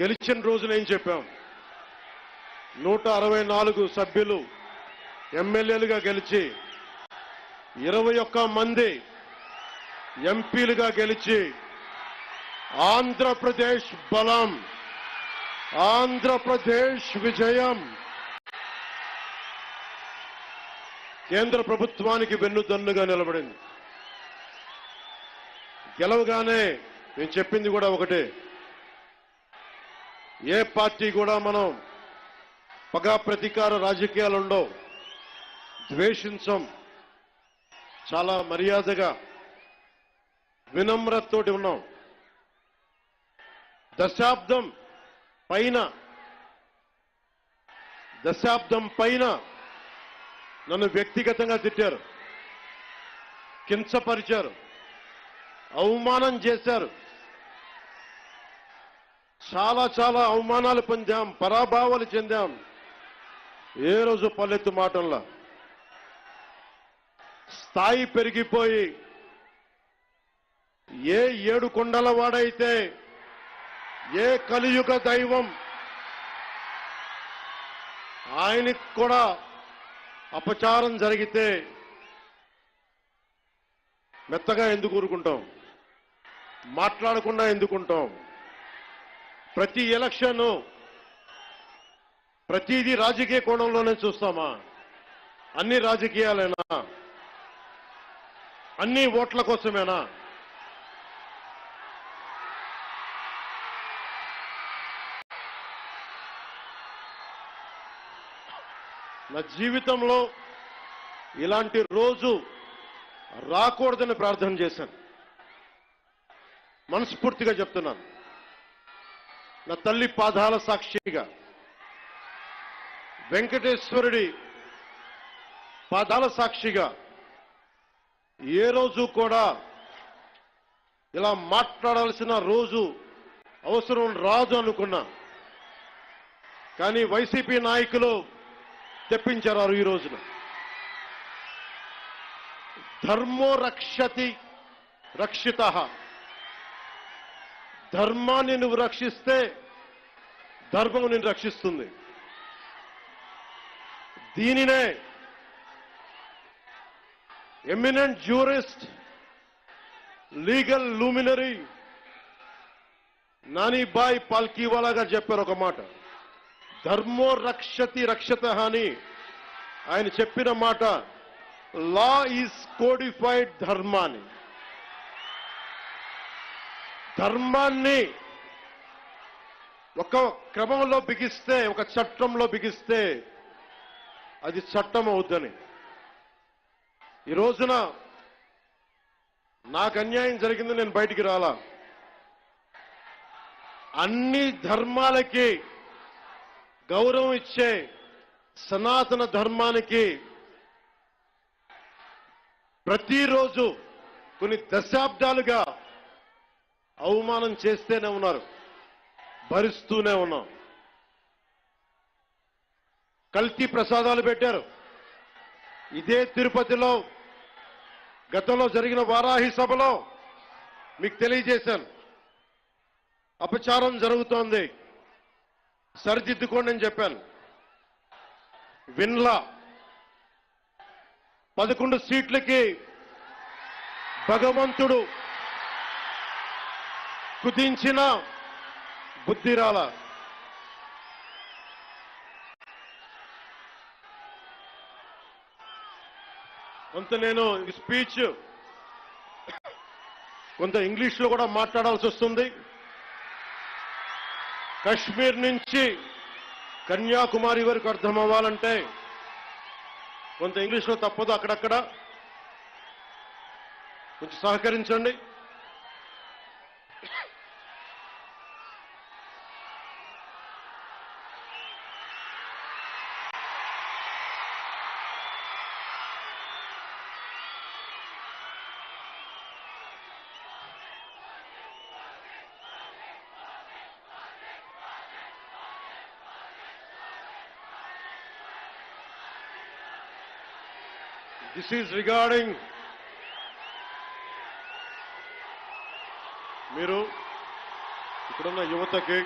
గెలిచిన రోజున ఏం చెప్పాం? నూట అరవై నాలుగు సభ్యులు ఎమ్మెల్యేలుగా గెలిచి ఇరవై ఒక్క మంది ఎంపీలుగా గెలిచి ఆంధ్రప్రదేశ్ బలం ఆంధ్రప్రదేశ్ విజయం. కేంద్ర ప్రభుత్వానికి వెన్నుదన్నుగా నిలబడింది. గెలవగానే నేను చెప్పింది కూడా ఒకటే. ఏ పార్టీ కూడా మనం పగా ప్రతీకార రాజకీయాలు ఉండవు ద్వేషించం. చాలా మర్యాదగా వినమ్రతతోటి ఉన్నాం. దశాబ్దం పైన దశాబ్దం పైన నన్ను వ్యక్తిగతంగా తిట్టారు. కించపరిచారు. అవమానం చేశారు. చాలా చాలా అవమానాలు పొందాం పరాభావాలు చెందాం. ఏ రోజు పల్లెత్తు మాటల్లో? స్థాయి పెరిగిపోయి ఏ ఏడు కొండల వాడైతే ఏ కలియుగ దైవం ఆయనకి కూడా అపచారం జరిగితే మెత్తగా ఎందుకు ఊరుకుంటాం? మాట్లాడకుండా ఎందుకుంటాం? ప్రతి ఎలక్షన్ ప్రతిదీ రాజకీయ కోణంలోనే చూస్తామా? అన్ని రాజకీయాలేనా అన్ని ఓట్ల కోసమేనా? నా జీవితంలో ఇలాంటి రోజు రాకూడదని ప్రార్థన చేశాను. మనస్ఫూర్తిగా చెప్తున్నాను. నా తల్లి పాదాల సాక్షిగా. వెంకటేశ్వరుడి పాదాల సాక్షిగా. ఏ రోజు కూడా ఇలా మాట్లాడాల్సిన రోజు అవసరం రాదు అనుకున్నా. కానీ వైసీపీ నాయకులు తెప్పించారు ఈ రోజున. ధర్మో రక్షతి రక్షిత. ధర్మాన్ని నువ్వు రక్షిస్తే ధర్మం నిన్ను రక్షిస్తుంది. దీనినే eminent jurist legal luminary Nanabhoy Palkhivala గారు చెప్పారు ఒక మాట. ధర్మో రక్షతి రక్షత అని ఆయన చెప్పిన మాట లా ఈజ్ కోడిఫైడ్ ధర్మాన్ని. ధర్మాన్ని ఒక క్రమంలో బిగిస్తే ఒక చట్టంలో బిగిస్తే అది చట్టం అవుద్దని ఈ రోజున నాకు అన్యాయం జరిగింది నేను బయటికి రాలా. అన్ని ధర్మాలకి గౌరవం ఇచ్చే సనాతన ధర్మానికి ప్రతిరోజు కొన్ని దశాబ్దాలుగా అవమానం చేస్తేనే ఉన్నారు. భరిస్తూనే ఉన్నాం. కల్తీ ప్రసాదాలు పెట్టారు. ఇదే తిరుపతిలో గతంలో జరిగిన వారాహి సభలో మీకు తెలియజేశాను. అపచారం జరుగుతోంది. సరిదిద్దుకోండి అని చెప్పాను. విన్లా పదకొండు సీట్లకి భగవంతుడు కుదించిన బుద్ధిరాల. కొంత నేను స్పీచ్ కొంత ఇంగ్లీష్లో కూడా మాట్లాడాల్సి వస్తుంది. కశ్మీర్ నుంచి కన్యాకుమారి వరకు అర్థం అవ్వాలంటే కొంత ఇంగ్లీష్లో తప్పదు అక్కడక్కడ. కొంచెం సహకరించండి. దిస్ ఈజ్ రిగార్డింగ్ మీరు ఇక్కడున్న యువతకి